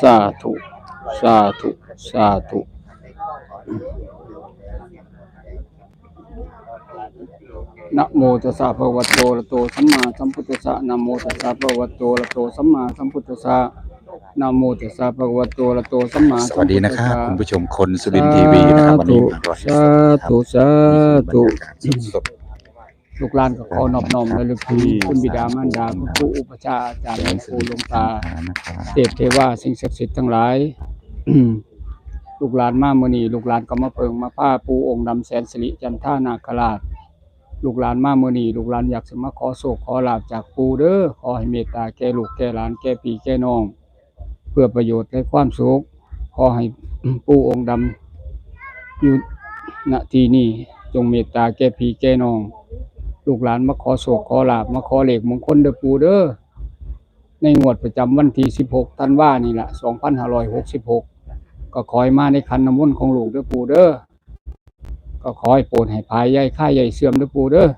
สาธุ สาธุ สาธุนะโมตัสสะภะคะวะโตอะระหะโตสัมมาสัมพุทธัสสะนะโมตัสสะภะคะวะโตอะระหะโตสัมมาสัมพุทธัสสะนะโมตัสสะภะคะวะโตอะระหะโตสัมมาสสัมพุทธัสสะวัสดีนะครับคุณผู้ชมคนสุรินทร์ทีวีนะครับวันนี้มาร้อยสาธุสาธุสด ลูกหลานก็ขอนอบน้อมระลึกถึงคุณบิดามารดาคุณครูอุปชฌาย์อาจารย์หลวงปู่หลวงตานะครับเทพเทวาสิ่งศักดิ์สิทธิ์ทั้งหลาย ลูกหลานมามื้อนี้ลูกหลานก็มาเพิงมาผ้าปูองค์ดำแสนสิริจันท่านาคราช ลูกหลานมามื้อนี้ลูกหลานอยากสิมาขอโศกขอลาบจากปู่เด้อขอให้เมตตาแก่ลูกแก่หลานแก่พี่แก่น้อง เพื่อประโยชน์และความสุขขอให้ปู่องค์ดำอยู่ณที่นี้จงเมตตาแก่พี่แก่น้อง ลูกหลานมาขอโศกขอลาบมาขอเลขมงคลเด้อปู่เด้อในงวดประจำวันที่ 16ธันวานี่แหละ2566 ก็ขอให้มาในคันน้ำมนต์ของลูกเด้อปู่เด้อก็ขอให้โปรดให้ภายใหญ่ค่ายใหญ่เสื่อมเด้อปู่เด้อ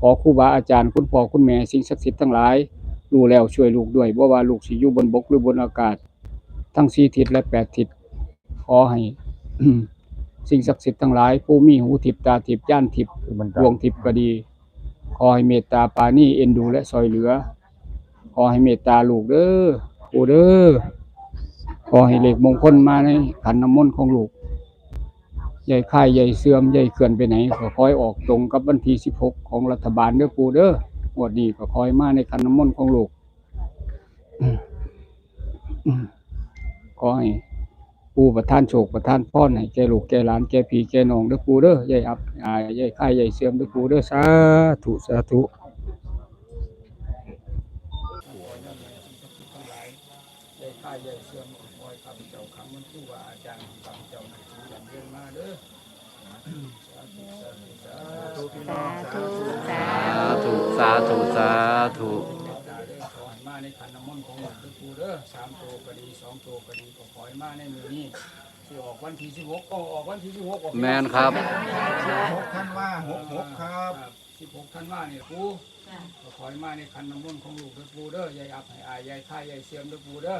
ขอครูบาอาจารย์คุณพ่อคุณแม่สิ่งศักดิ์สิทธิ์ทั้งหลายรู้แล้วช่วยลูกด้วยบ่ว่าลูกสิอยู่บนบกหรือบนอากาศ ทั้งสี่ทิศและแปดทิศขอให้ สิ่งศักดิ์สิทธิ์ทั้งหลายผู้มีหูทิพย์ตาทิพย์ย่านทิพย์คือมันดวงทิพย์ก็ดี ขอให้เมตตาปาณีเอ็นดูและซอยเหลือ ขอให้เมตตาลูกเด้อปู่เด้อขอให้เหลขมงคลมาในขันน้ำมนต์ของลูก ใหญ่ค่ายใหญ่เสื่อมใหญ่เขื่อนไปไหนก็ขอให้ออกตรงกับวันที่16ของรัฐบาลเด้อปู่เด้องวดนี้ก็ขอให้มาในขันน้ำมนต์ของลูกขอให้ ปู่ประทานโชคประทานพรให้แก่ลูกแก่หลานแก่พี่แก่น้องเด้อปู่เด้อใหญ่อับอ่าใหญ่ค่ายใหญ่เสื่อมเด้อปู่เด้อสาธุสาธุใหญ่ค่ายใหญ่เสื่อมขอให้ข้าพเจ้าคำมันครูว่าอาจารย์ข้าพเจ้านั้นถือย่างเดินมาเด้อสาธุสาธุสาธุสาสาธุสาธุสาธุตาเด้อขอให้มาในขันน้ำมนต์ของหลวงปู่เด้อสามตัวก็ดีสองตัวก็ดี อให้มาในมือนี้ที่ออกวันที่สิบหกก็ออกวันที่สิบหกแมนครับ หกท่านว่าหกหกครับสิบหกท่านว่าเนี่ยปูก็ขอให้มาในขันน้ำมนต์ของลูกเด้อปูเด้อยายอับให้อายยายค่ายยายเสียมเด้อปูเด้อ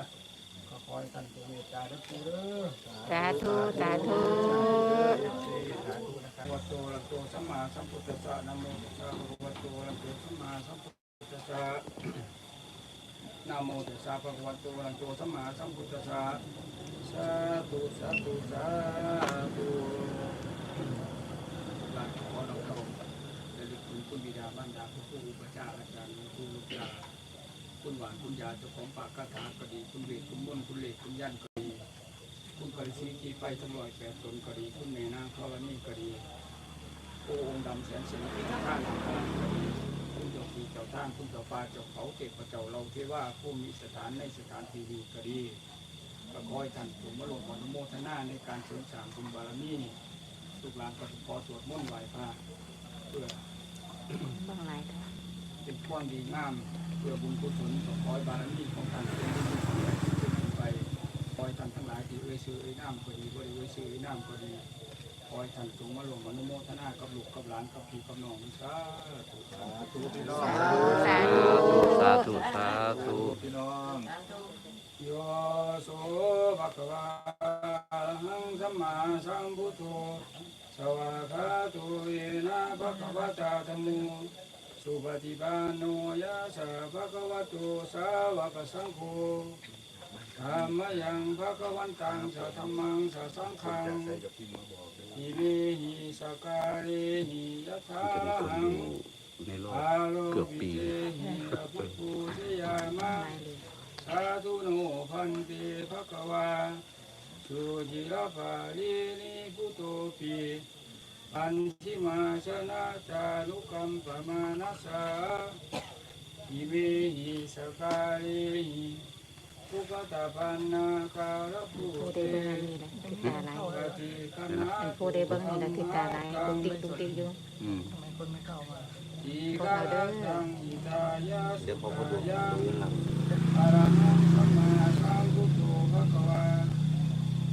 ก็ขอให้ท่านจงเมตตาเด้อปูเด้อสาธุสาธุวัตโตระโตสัมมาสัมพุทธัสสะนะโมตัสสะภะคะวะโตระโตสัมมาสัมพุทธัสสะนะโมตัสสะภะคะวะโตระโตสัมมาสัมพุทธัสสะสาธุสาธุสาธุหลักขอเราเราระลึกถึงคุณบิดามารดาผู้ครูอุปชาอาจารย์ครูลูกยาคุณหวานคุณยาเจ้าของปากคาถาก็ดีคุณเวทคุณมนคุณเหล็กคุณยันก็ดี คุณปริสีกีไปทั้งร้อยแปดตนก็ดีคุณแม่นางธรณีก็ดีโอ้องค์ดำแสนสิริท่านก็ดีคุณเจ้าปีเจ้าท่านคุณเจ้าฟ้าเจ้าเขาเก็บพระเจ้าเราเทว่าผู้มีสถานในสถานทีวีก็ดี ก็ขอให้ท่านผมมาลงอนุโมทนาในการเสริมสร้างบุญบารมีลูกหลานก็ขอสวดมนต์ไหว้พระเพื่อบ้างไรค่ะเป็นความดีงามเพื่อบุญกุศลขอให้บารมีของท่านเป็นบุญกุศลขึ้นไปขอให้ท่านทั้งหลายที่เอ่ยชื่อเอ่ยนามก็ดีบ่ได้เอ่ยชื่อเอ่ยนามก็ดีขอให้ท่านจงมาลงอนุโมทนากับลูกกับหลานกับพี่กับน้องสาธุสาธุพี่น้องสาธุสาธุสาธุพี่น้อง โยโสภะคะวะอะระหังสัมมาสัมพุทโธสวากขาโตเยนะภะคะวะตาธัมโมสุปฏิปันโนยะสะภะคะวะโตสาวกสังโฆธรรมยังภะคะวันตังสะธัมมังสะสังฆังอิเมหิสกาเรหิยะถาหังในโลกอาโลเกือบวิปีเตหิสัพพุทธยามะ สาธุโนพันเตภะคะวาสุจิรภาลินิพุทโธปีอันทิมาชนะจารุกัมปมานัสสาอิเมหิสกาเลหิภูกตาปันนาคาลภูผู้เตได้เบิ่งอันนี้นะทิศตาลายปฏิคันนาอันผู้ได้เบิ่งอันนี้นะทิศตาลายตุ้งติ๊กตุ้งติ๊กอยู่อืมอีกาลตังอิตายาสุขายาดูยังหลัง อรหังสัมมาสัมพุทโธภะคะวา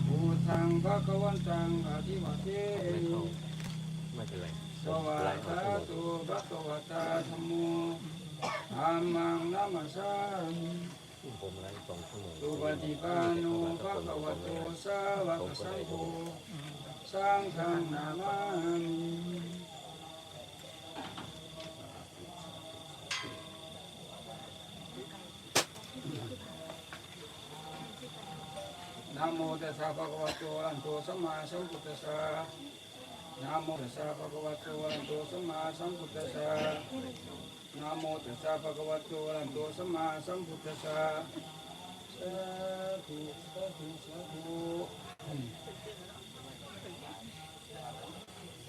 พุทธังภะคะวันตังอธิวะเทมิไม่เป็นไรสวากขาตภะคะวะตาธัมโมธรรมังนัมสสามิสุปฏิปันโนภะคะวะโตสาวกสังโฆสังฆังนามามิ นะโมตัสสะภะคะวะโตอะระหะโตสัมมาสัมพุทธัสสะนะโมตัสสะภะคะวะโตอะระหะโตสัมมาสัมพุทธัสสะนะโมตัสสะภะคะวะโตอะระหะโตสัมมาสัมพุทธัสสะสาธุสาธุสาธุ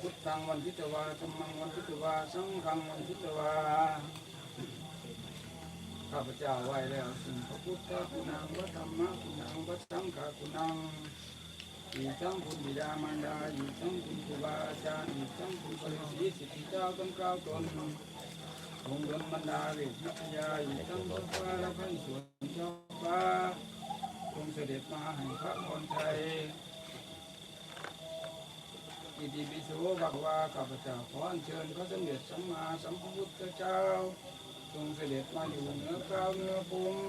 พุทธังวันทิตวาธัมมังวันทิตวาสังฆังวันทิตวา ข้าพเจ้าไหวแล้วสิ่งพระพุทธคุณังพระธรรมคุณังพระสังฆคุณังอีทั้งคุณบิดามารดาอีทั้งคุณครูบาอาจารย์อีทั้งคุณปริสิทธิ์สิทธิเจ้าต้องกล่าตนองค์ดลบรรดาเวทวิทยาอีทั้งพระฟ้าและพระอิศวรเจ้าฟ้าทรงเสด็จมาให้พระพรชัยอิติปิโสบักวาข้าพเจ้าขออัญเชิญพระสมเด็จสัมมาสัมพุทธเจ้า ทรงเสด็จมาอยู่เหนือกราวเหนือภูมิ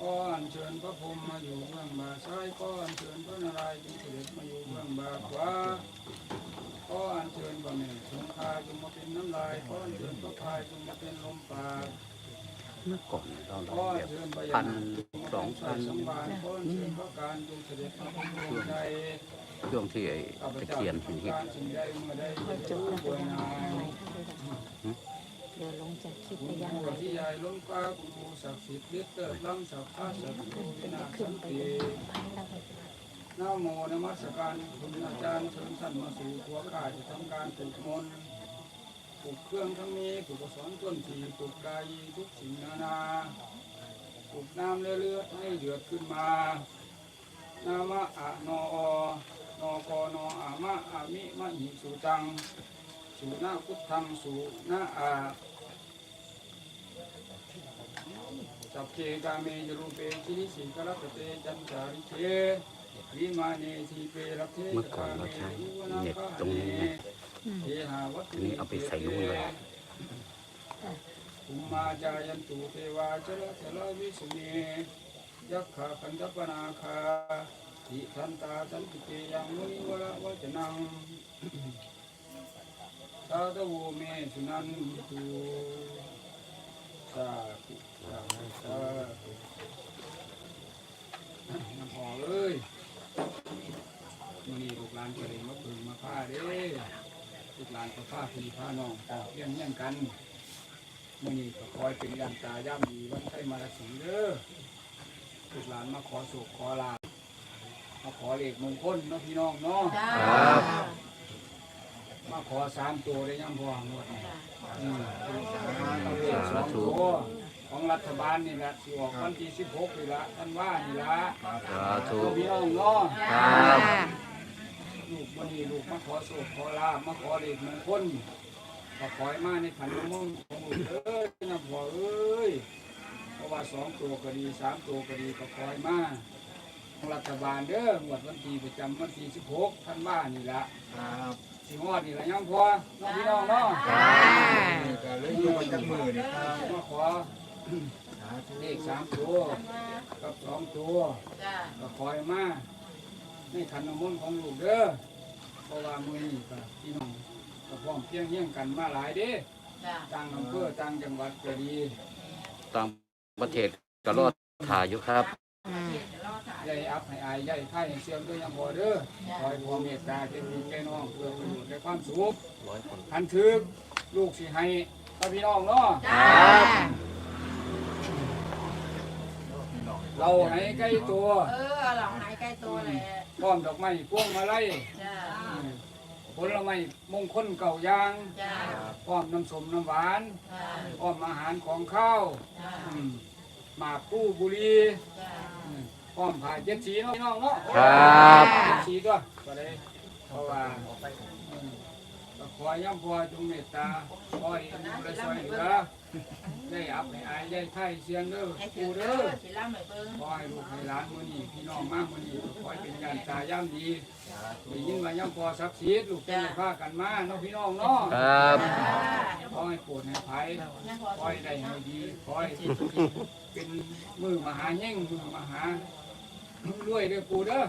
ก็อัญเชิญพระพรหมมาอยู่เบื้องบาซ้ายก็อัญเชิญพระนารายณ์จงเสด็จมาอยู่เบื้องบาขวาก็อัญเชิญพระแม่คงคาจงมาเป็นน้ำลายก็อัญเชิญพระพายจงมาเป็นลมปราณเมื่อก่อนเราก็เราอัแบบเชิญพระพันสองพันสมบานก็อัญเชิญพระการจงเสด็จมาเป็นดวงใจช่วงที่ไอ้ตะเจ้าเคียนทุเห็นกเห็นการสิ่งใดเมื่อใดพอจจะบรู้ควรนาย จากคลิปคุไปยังผู้ไงที่ใหญ่ล้นฟ้าคุณผู้ศักดิ์สิทธิ์ฤทธิ์เติร์ล้ำสัพพะสัพพุทธนาสันติพันแล้วไปนะโมนมัสการคุณอาจารย์เชิญท่านมาสู่ตัวข้าจะทำการปลุกมนปลุกเครื่องทั้งนี้ปลุกสอนต้นทีปลุกกายทุกสิ่งนานาปลุกน้ำเลือดให้เดือดขึ้นมานามะอะนออนอกอนออามะอามิมะหิสุตังสุนาพุทธังสุนาอา สัพเพกาเมจรูปเปชินิสิกรตเตจันจาริเทวิมาเนทีเปรเทเมื่อก่อนเราใช้เน็ตตรงนี้นะเทหาวัตถุทีนี้เอาไปใส่นู่นเลยภูมมาจายันตุเทวาจระจระวิสุเนยักขะคันตปนาคาทิทันตาสันติเกยังมุนิวระวจนัง ตาตะโวเมสุนันตุสาธุสาธุสาธุน้ำพอเลยมันนี่ลูกหลานก็เลยมาปึงมาผ้าเด้ลูกหลานก็ผ้าพีผ้าน้องต่อเพียงเงี้ยงกันมันนี่ก็คอยเป็นยันตาย่ำดีวันไทยมาลสีเด้อลูกหลานมาขอสุขขอลามาขอเหลขมงคลเนาะพี่น้องเนาะครับ มาขอสามตัวได้ยังพอหมดนี่อืมเอาเลขสองสาธุตัวของรัฐบาลนี่แหละที่ออกวันที่สิบหกนี่ละท่านว่านี่ละสาธุตัวพี่น้องเนาะครับลูกวันนี้ลูกมาขอโศกขอลาบมาขอเลขมงคลก็ขอให้มาในขันน้ำมนต์ของลูกเอ้ยนะพ่อเอ้ยเพราะว่าสองตัวก็ดีสามตัวก็ดีก็ขอให้มาของรัฐบาลเด้อหมวดวันที่ประจำวันที่สิบหกท่านว่านี่ละครับ สิงอดนี่ละยังพอน้องพี่น้องเนาะนี่ก็เลยอยู่มาจากมือนี่ครับมาขอเลขสามตัวกับสองตัวก็ขอให้มาในขันน้ำมนต์ของลูกเด้อเพราะว่ามือนี้ก็พี่น้องก็พร้อมเพรียงเยี่ยงกันมาหลายเด้ต่างอำเภอต่างจังหวัดก็ดีต่างประเทศก็รอดถ่ายอยู่ครับ อืมใหญ่อัพให้อายใหญ่ไข่ให้เสียงด้วยยังพอเด้อคอยพอเมตตาเป็นดีแก่น้องเพื่อประโยชน์และความสุขพันทึกลูกสิให้พ่อพี่น้องเนาะเราให้ใกล้ตัว เออหลังไหนใกล้ตัวแหละพร้อมดอกไม้พวงมาลัยจ้าผลไม้มงคลเก่ายางจ้าพร้อมน้ำส้มน้ำหวานจ้าพร้อมอาหารของข้าวจ้าอื มหมากผู้บุรีจ้าอืมพร้อมผ่าเจ็ดสีเนาะพี่น้องเนาะครับเจ็ดสีก็ก็ได้เพราะว่าอืมก็ขอย้ำพอจงเมตตาขอให้ดูแลช่วยเหลือ ได้อับให้อายได้ไข่เสียงเด้อให้ปูถือเด้เด้ออสิล่ำให้เบิ่งขอให้ลูกให้หลานมื้อนี้พี่น้องมามื้อนี้ขอให้เป็นญาติตาย่ำดีได้ยินว่าย่ำพอศักดิ์สิทธิ์ลูกเป็นพากันมาเนาะพี่น้องเนาะครับขอให้โปรดให้ภัยขอให้ได้ให้ดีขอให้เป็นมือมหาเย่งมือมหารวยเด้อปูเด้อ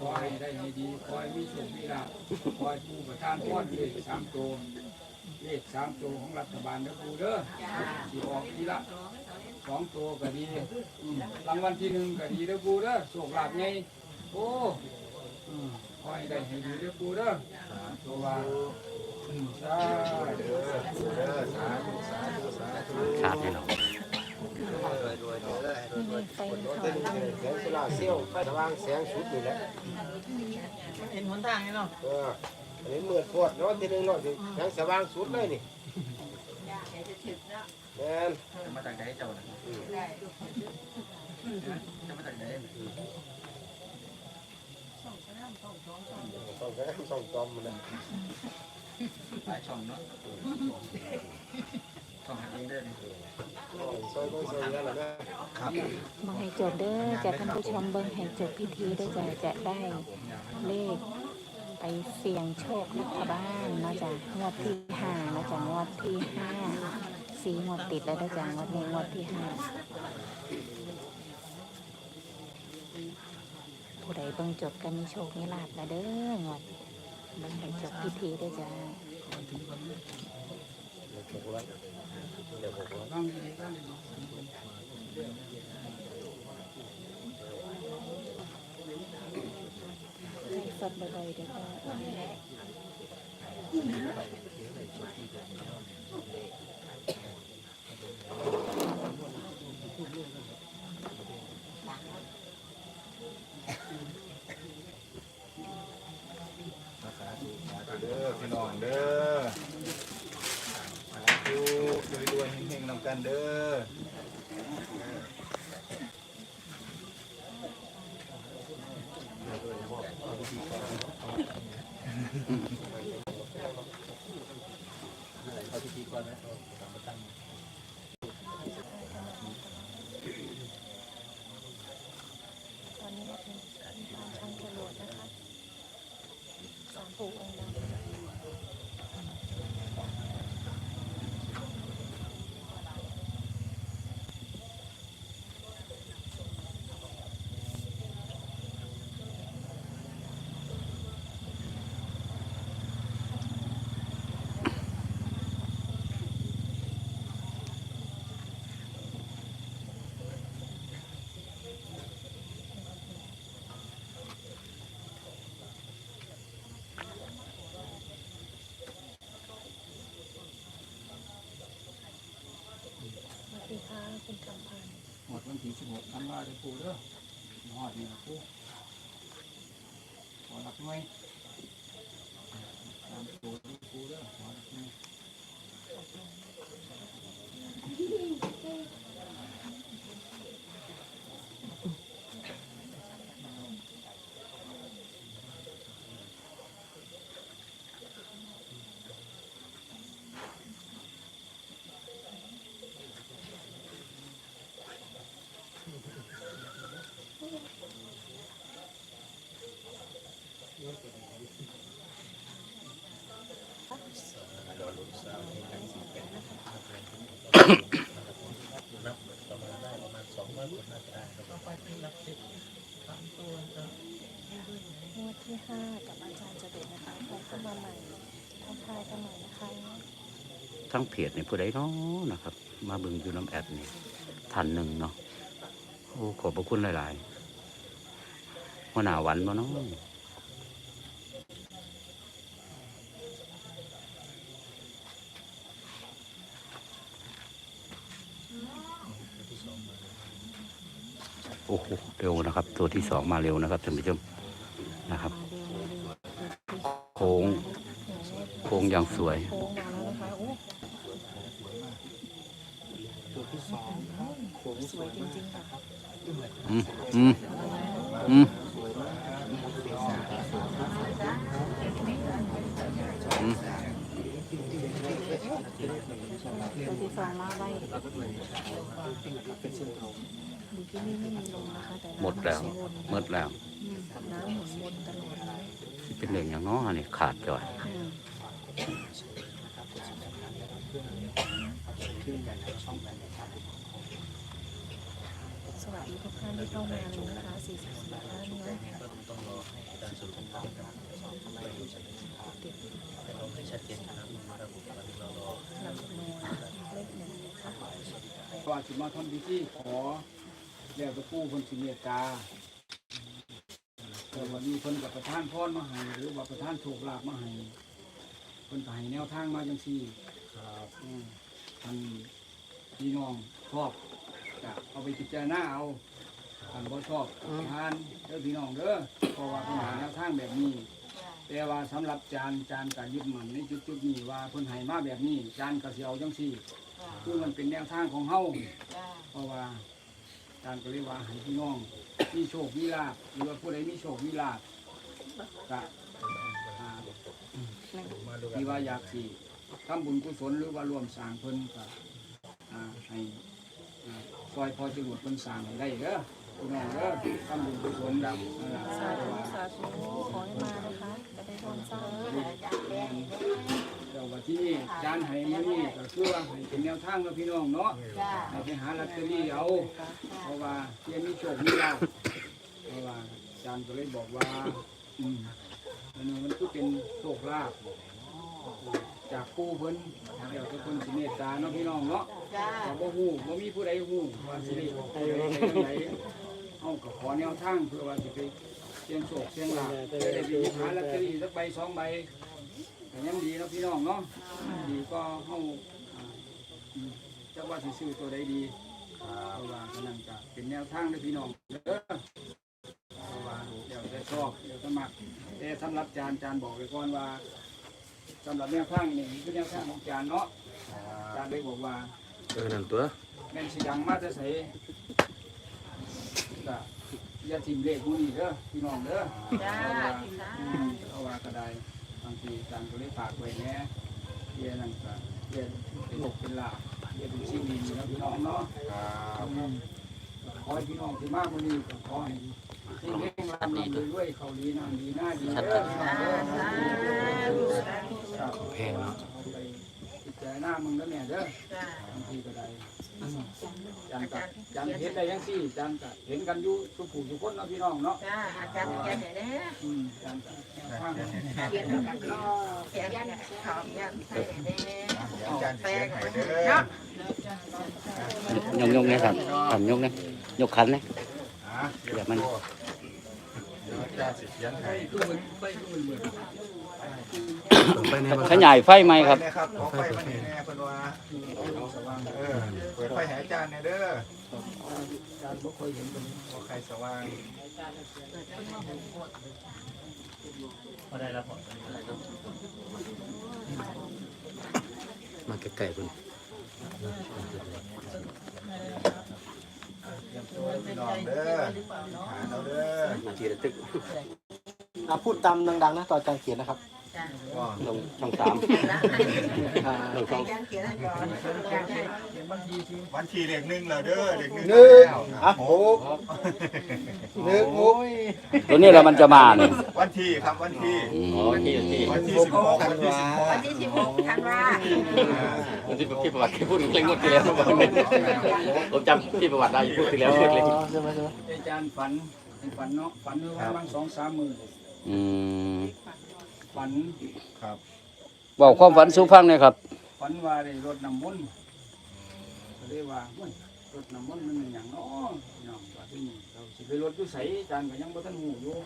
ขอให้ได้ให้ดีขอให้มีโชคมีลาภขอให้ปูประทานพรเลขสามตัว เลขสามตัวของรัฐบาลเด้อปูเด้อสิออกทีละสองตัวก็ดีอืมรางวัลที่หนึ่งก็ดีเด้อปูเด้อโชคลาภไงโอ้อืมขอให้ได้ให้ดีเด้อปูเด้อตัวว่าอืมสาธุ ชาติให้เราไม่มีไฟเขาเป็นแสงโซลาร์เซลล์ไฟสว่างแสงสุดนี่แหละเห็นหนทางนี่เนาะเออ อันนี้มืดปวดเนาะทีนึงเนาะสิแสงสว่างสุดเลยนี่อยากให้จะถึงเนาะแม่นมาจากไหนเจ้าน่ะได้จะมาจากไหนต้องแสงส่องจอมมันนะหลายช่องเนาะช่องหาเองได้เลยซอยก็ซอยนั่นแหละนะเบิ่งให้จบเด้อจะท่านผู้ชมเบิ่งให้จบพิธีเด้อจะจะได้เลข ไปเสี่ยงโชครัฐบาลเนาะจ้ะงวดที่ห้าเนาะจ้ะงวดที่ห้าสี่งวดติดแล้วเด้อจ้ะงวดนี้งวดที่ห้าผู้ใดเบิ่งจบกันมีโชคมีลาภแล้วเด้องวดเบิ่งให้จบพิธีเด้อจ้ะเดี๋ยวผมว่า สัตว์มาบ้างดีบ้างดีใดบ่อย เด้อพี่น้องเด้อสาธุรวยๆเฮงๆนำกันเด้อ ตอนนี้เป็นบ้านช่างจรวดนะคะ สามปู่องค์ดำ สวัส ดีค่ะคุณกำพันหมดวันที่สิบหกธันวาเด้อปูเด้อหอดนี่นะปูหอดหลับหน่วยตามตัวเด้อปูเด้อขอรับหน่วย งวดที่ห้ากับอาจารย์จรวดนะคะใครเข้ามาใหม่ทักทายกันหน่อยนะคะ ทั้งเพจนี่ผู้ใดเนาะนะครับ มาเบิ่งอยู่น้ำแอดนี่ทันหนึ่งเนาะโอ้ขอบพระคุณหลายๆหัวหน้าหวันบ่เนาะโอ้โหเร็วนะครับ ตัวที่สองมาเร็วนะครับท่านผู้ชมนะครับ โค้งโค้งอย่างสวย โค้งมาแล้วนะคะโอ้ สวยจริงๆค่ะอืมอืมอืมอืมตัวที่สองมาไว้ดีที่นี่ไม่มีลมนะคะแต่หมดแล้วหมดแล้วอืมน้ำหมุนวนตลอดเลย เป็นเรื่องอย่างน้อนี่ขาดจ่อย อืมส วัสดีทุกท่านที่เข้ามาเลยนะคะ44ท่านนะหลักหน่วยเลขหนึ่งนะคะว่าสิมาทำพิธีขอแล้วจะกู้คนสิเมตตาแต่วันนี้เพิ่นกับประทานพรมาให้หรือว่าประทานโชคลาภมาให้เพิ่นก็ให้แนวทางมาจังซี่ครับอืมท่านพี่น้องชอบ ก็เอาไปพิจารณาเอาท่านบ่ชอบทานเด้อพี่น้องเด้อเพราะว่าเพิ่นให้แนวทางแบบนี้ แต่ว่าสำหรับจานจานก็ยึดมันในจุดๆนี้ว่าเพิ่นให้มาแบบนี้ จานก็สิเอาจังซี่คือมันเป็นแนวทางของเฮา เพราะว่าการก็เรียกว่าให้พี่น้อง มีโชคมีลาภหรือว่าผู้ใดมีโชคมีลาภก็อ่าที่ว่าอยากสิทำบุญกุศลหรือว่ารวมสร้างเพิ่นก็อ่าให้ ซอยพอจะหลวดเพิ่นสร้างได้เด้อพี่น้องเด้อทำบุญกุศลดำสาธุสาธุขอให้มานะคะ จะได้ร่วมสร้างเดี๋ยวว่าที่นี่จานให้มานี่ก็คือว่าให้เป็นแนวทางแล้วพี่น้องเนาะให้ไปหาลอตเตอรี่เอา เพราะว่าเพียงมีโชคมีลาภเพราะว่าจารย์ก็เลยบอกว่า อืมอันนี้มันก็เป็นโชคลาภ จากผู้เพิ่นเดี๋ยวทุกคนสิเมตตาเนาะพี่น้องเนาะแต่บ่ฮู้บ่มีผู้ใดฮู้ว่าสิได้ไปจังไดเฮาก็ขอแนวทางเพื่อว่าสิไปเสี่ยงโชคเสี่ยงลาภจะได้ไปหาลอตเตอรี่สักใบสองใบก็ยังดีเนาะพี่น้องเนาะดีก็เฮาอ่าอืมจักว่าสิซื้อตัวใดดีเพราะว่าขนันก็เป็นแนวทางให้พี่น้องเด้อเพราะว่าเดี๋ยวจะชอบเดี๋ยวจะมักแต่สำหรับจานจานบอกไว้ก่อนว่า สำหรับแนวทางนี่คือแนวทางของจานเนาะจานได้บอกว่าเออนั่นตัวแม่นสิดังมาจะใส่ก็อย่าทิ้งเลขพวกนี้เด้อพี่น้องเด้อจ้าอืมเพราะว่าก็ได้บางทีจานก็เลยฝากไว้แหน่เรียนนั่นก็เรียนเป็นหกเป็นลาภเรียนเป็นสิ่งดีๆเนาะพี่น้องเนาะขอให้พี่น้องที่มากกว่านี้ก็ขอให้ ที่เร่งรำรำด้วยเขาดีน้ำดีหน้าดีเด้อพี่น้องเด้อครับแพงเนาะไปพิจารณามึงแล้วแม่เด้อบางทีก็ได้จันกัจันเห็นได้ยังสี่จันกัดเห็นกันอยู่ทุกผู้ทุกคนเนาะพี่น้องเนาะจ้าอาจารย์แกเนี่ยนะอืมจันกัข้างเขียนกันก็แกยันขอบยันใส่เนี่ยอจารย์เขียนให้เด้อเนาะยกยกเนี่ยครับขันยกเนี่ยกขันเนี่ยอะเดี๋ยวมันเดี๋ยวอา จารย์สิเขียนให้คือมันไปคือมันเหมือนขยายไฟไหมครับไปนะครับขอไฟมานี่แน่เพิ่นว่าเออเปิดไฟให้อาจารย์แน่เด้อจันบ่เคยเห็นเป็นบ่ใครสว่างมาไกลๆ คุณพี่น้องเด้อหาเอาเด้อทีละตึกอะพูดตามดังๆนะตอนอาจารย์เขียนนะครับก็ลงช่องสามอ่าลงช่องอาจารย์เขียนให้ก่อน วันที่เลขหนึ่งแล้วเด้อเลขหนึ่งหนึ่งแล้วอะหกหนึ่งหกตัวนี้แหละมันจะมาเนี่ยวันที่ครับวันที่อืมวันที่ที่วันที่สิบหกวันที่สิบหกวันที่สิบหกธันวาวันที่พี่ประวัติเคยพูดถึงเรื่องงวดที่แล้วผมจำพี่ประวัติได้พูดที่แล้วงวดเลยอ๋อใช่ไหมใช่ไหมอาจารย์ฝันเป็นฝันเนาะฝันเมื่อวันบางสองสามหมื่นอืมฝันครับบอกความฝันสู่ฟังหน่อยครับฝันว่าได้รถน้ำมนต์ก็ เลยว่าเฮ้ยรถน้ำมันมันเป็นอย่างเน้อน้องว่าที่นี่เราสิไปรถอยู่ไสอาจารย์ก็ยังบ่ทันหูอยู่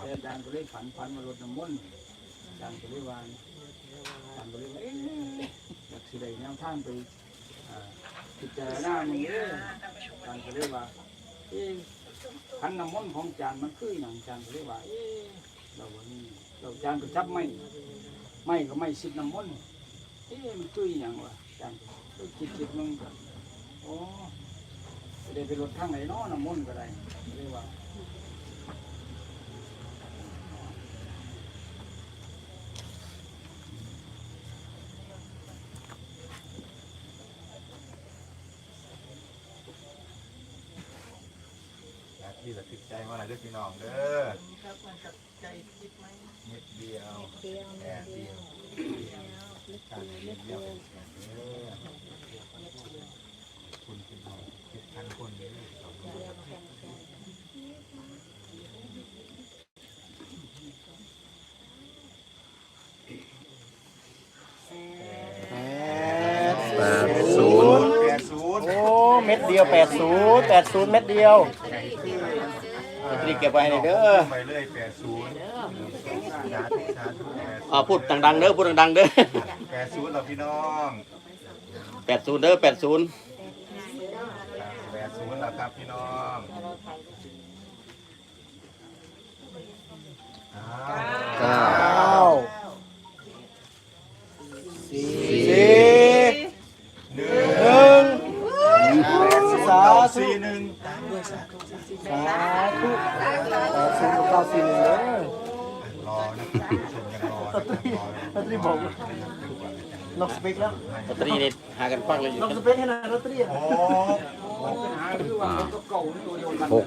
แต่อาจารย์ก็เลยฝันฝันว่ารถน้ำมันอาจารย์ก็เลยว่าอาจารย์ก็เลยว่าเอ๊ะอยากสิได้แนวทางไปอ่าพิจารณามึงเด้ออาจารย์ก็เลยว่าเอ๊ะขันน้ำมันของอาจารย์มันคืออย่างอาจารย์ก็เลยว่าเอ๊ะเราว่านี่เราอาจารย์ก็จับไม่ไม่ก็ไม่สิดน้ำมันเอ๊ะมันตุ้ยอย่างวะจังก็ คิดคิดมึงโอ้เดี๋ไปรถข้างไหนเนาะน้ำมนต์ก็ได้เรียกว่าที่ระทึกใจมาหน่อเด้อพี่น้องเด้อครับมันกับใจคิดไหมนิดเดียวแอบเดียวการเดียวเดียว เออคุณพี่น้องเจ็ดพันคนเลยแปดศูนย์แปดศูนย์โอ้เม็ดเดียวแปดศูนย์แปดศูนย์เม็ดเดียวลอตเตอรี่เก็บไว้ในเด้อไปเลยแปดศูนย์สาธุสาธุแปดอ่าพูดดังๆเด้อพูดดังๆเด้อแปดศูนย์เราพี่น้อง แปดศูนย์เด้อแปดศูนย์แปดศูนย์แล้วครับพี่น้องอ้าวเก้าสี่หนึ่หนึ่งงสาธุสี่หนึ่งสาธุแปดศูนย์กับเก้าสี่หนึ่งเด้อรอนะครับชมยังรอนะครับรอลอตเตอรี่บอก ล็อกสเปกแล้วลอตเตอรี่เนี่ยหากันปังเลยอยู่ล็อกสเปกให้หน่อยลอตเตอรี่โอ้อ่าหก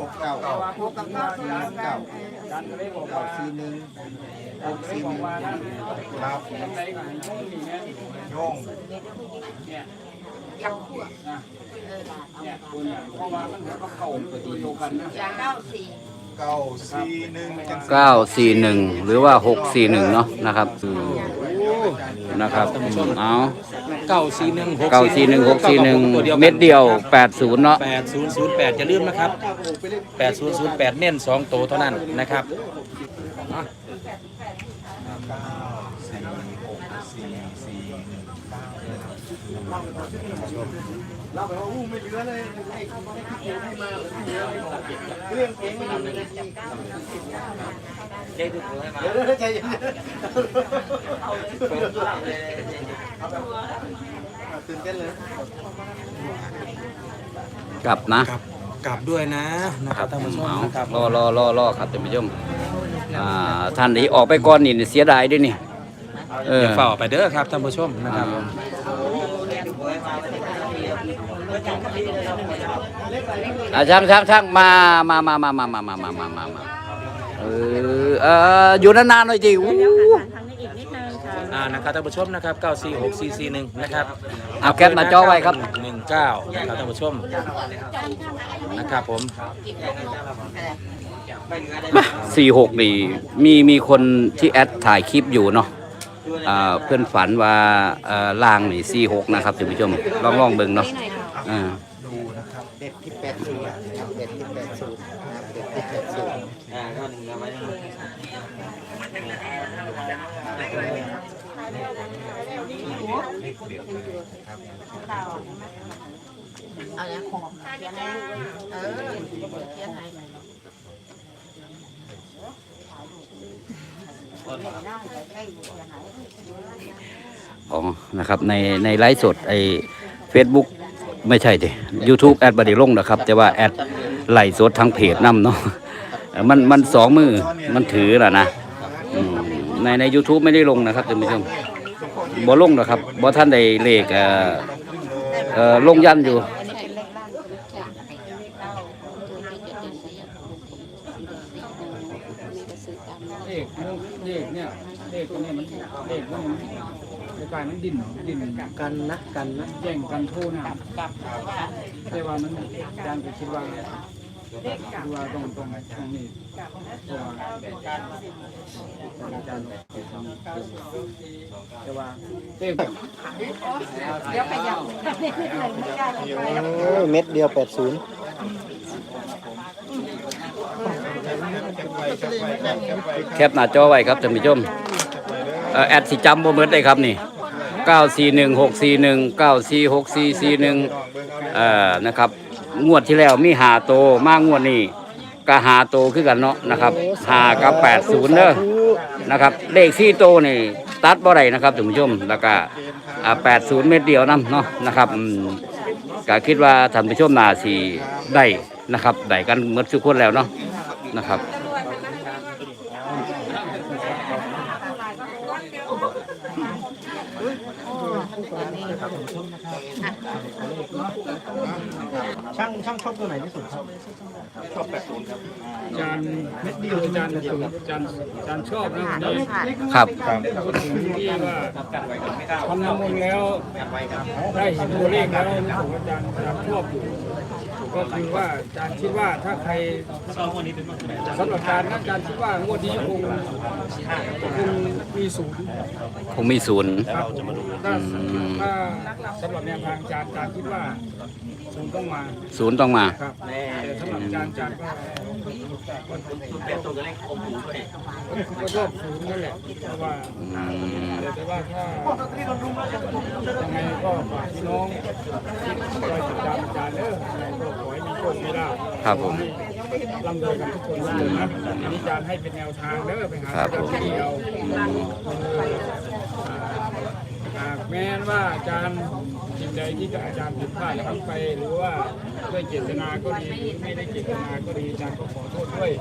หกเก้าเก้าหกกับเก้าสี่เก้าเก้าสี่หนึ่งหกสี่หนึ่งครับโยงเก้าสี่เก้าสี่หนึ่งจังเก้าสี่หนึ่งหรือว่าหกสี่หนึ่งเนาะนะครับอืม นะครับอืมเอาเก้าสี่หนึ่งหกเก้าสี่หนึ่งหกสี่หนึ่งเม็ดเดียวแปดศูนย์เนาะ แปดศูนย์ศูนย์แปดอย่าลืมนะครับแปดศูนย์ศูนย์แปดเน้นสองโตวเท่านั้นนะครับ เราแปบว่าอู้ไม่เหลือเลยให้ให้คิดเองให้มาเรื่องเองไม่ทำเลยนะใจดูให้มาเดี๋ยวดี๋ใจเย็นเอาเลยเอาตื่นเต้นเลยกลับนะกลับด้วยนะนะครับท่านผู้ชมนะครับรอรอรอรอครับท่านผู้ชมท่านนี้ออกไปก่อนนี่เสียดายด้วยนี่เออฝ่าออกไปเด้อครับท่านผู้ชมนะครับ อ่าช่างช่างช่างมามามามามามามามามามามาเออเอออยู่นานๆหน่อยจิอู้อ่านะครับท่านผู้ชมนะครับเก้าสี่หกสี่สี่หนึ่งนะครับเอาแคปหน้าจอไว้ครับหนึ่งเก้านะครับท่านผู้ชมนะครับผมสี่หกนี่มีมีคนที่แอดถ่ายคลิปอยู่เนาะอ่าเพื่อนฝันว่าเอ่อล่างนี่สี่หกนะครับท่านผู้ชมลองลองเบิ่งเนาะอ่าดูนะครับเด็ดที่แปดศูนย์นะครับเด็ดที่แปดศูนย์นะครับเด็ดที่แปดศูนย์อ่าก็หนึ่งเอาไว้เอาอย่างหอมเขียนให้เออเขียนให้อ๋อนะครับในในไลฟ์สดไอ้ Facebook ไม่ใช่ดิ YouTube แอดบดีลงนะครับ แต่ว่าแอดไลฟ์สดทางเพจนํเนาะมันมันสองมือมันถือแหละนะในใน YouTube ไม่ได้ลงนะครับท่านผู้ชมบ่ลงนะครับบ่ท่านใดเลขเออเอ่อลงยันอยู่ เลขเลขเนี่ยเลขตัวนี้มันเลขมันใน กายมันดิ้นดิ้นกันนะกันนะแย่งกันโทษนะแต่ว่ามันอาจารย์ก็คิดว่าคิดว่าต้องต้องต้องนี่เพราะว่าอาจารย์ไปทำแต่ว่าเลขเดี๋ยวขยับนิดหนึ่งไม่ได้ลงไปโอ้ยเม็ดเดียวแปดศูนย์แคปหน้าจอไว้ครับท่านผู้ชมเอ่อแอดสิจำบ่เหมือนได้ครับนี่ 941 641 9464441เอ่อนะครับงวดที่แล้วมีหาโตมากงวดนี้ก็หาโตคือกันเนาะนะครับหากับ80เด้อนะครับเลข4โตนี่ตัดบ่ได้นะครับท่านผู้ชมแล้วก็อ่า80เม็ดเดียวนํเนาะนะครับก็คิดว่าท่านผู้ชมน่าสิได้นะครับได้กันหมดทุกคนแล้วเนาะนะครับ ช่างช่างชอบตัวไหนที่สุดครับจานเม็ดเดียวจานสูงจานจานชอบนะวันนี้ครับพูดถึงที่ว่าทำน้ำมนต์แล้วได้เห็นตัวเลขแล้วรู้สึกว่าอาจารย์อาจารย์ชอบอยู่ก็คือว่าอาจารย์คิดว่าถ้าใครสำหรับอาจารย์นะอาจารย์คิดว่างวดนี้คงคง มีศูนย์คงมีศูนย์ ครับถ้าถ้าสำหรับแนวทางอาจารย์อาจารย์คิดว่าศูนย์ต้องมาศูนย์ต้องมา ครับแต่สำหรับอาจารย์อาจารย์ก็ก็ชอบศูนย์นั่นแหละเพราะว่า แต่ว่าถ้ายังไงก็ฝากพี่น้องที่คอยติดตามอาจารย์เด้อยังไงก็ขอให้มีโชคมีลาภครับผมให้ ร่ำรวยกันทุกคนเลยนะอันนี้อาจารย์ให้เป็นแนวทางเด้อไปหาครับผมเจ้าที่เอาหากแม้นว่าอาจารย์สิ่งใดที่อาจารย์ผิดพลาดทำไป หรือว่าด้วยเจตนาก็ดีหรือไม่ได้เจตนาก็ดีอาจารย์ก็ขอโทษด้วย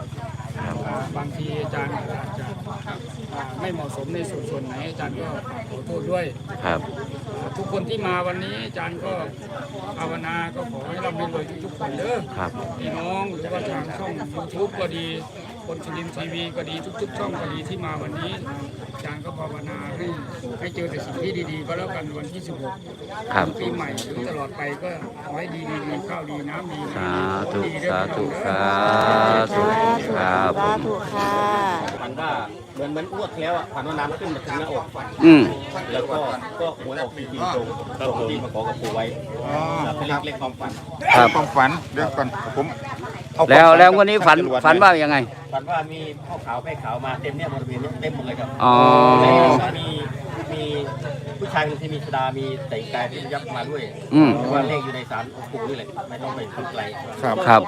อ่าบางทีอาจารย์อาจจะอ่าไม่เหมาะสมในส่วนส่วนไหนอาจารย์ก็ขอโทษด้วยครับอ่า ทุกคนที่มาวันนี้อาจารย์ก็ภาวนาก็ขอให้ร่ำให้รวยทุกๆคนเด้อครับ พี่น้องหรือว่าทางช่องยูทูบก็ดี คนสุรินทร์ทีวีก็ดีทุกๆช่องก็ดีที่มาวันนี้อาจารย์ก็ภาวนาให้ให้เจอแต่สิ่งที่ดีๆก็แล้วกันวันที่16ครับ ปีใหม่หรือตลอดไปก็ขอให้ดีดีดีข้าวดีน้ำดีสาธุดีเด้อสาธุพี่น้องสาเด้อธุ ครับสาธุค่ะฝันว่า เหมือนเหมือนอ้วกแล้วอะฝันว่าน้ำขึ้นมาถึงหน้าอกอืม แล้วก็ก็หวยออกจริงๆตรงตรงที่มาขอกับปู่ไว้อ๋อเป็นเลขเลขความฝันครับ ความฝันเดี๋ยวก่อนผมเอาคามแล้วฝัแล้ววันนี้ฝันจรดฝันว่ายังไง ฝันว่ามีข้าวขาวแป้ขาวมาเต็มเนี่ยบริเวณนี้เต็มหมดเลยครับอ๋อ แล้วก็มีมีผู้ชายคนที่มีชดามีแต่งกายที่ยับมาด้วยอืม แต่ว่าเลขอยู่ในสารองค์ปู่นี่แหละไม่ต้องไปทำไกล ครับ ครับ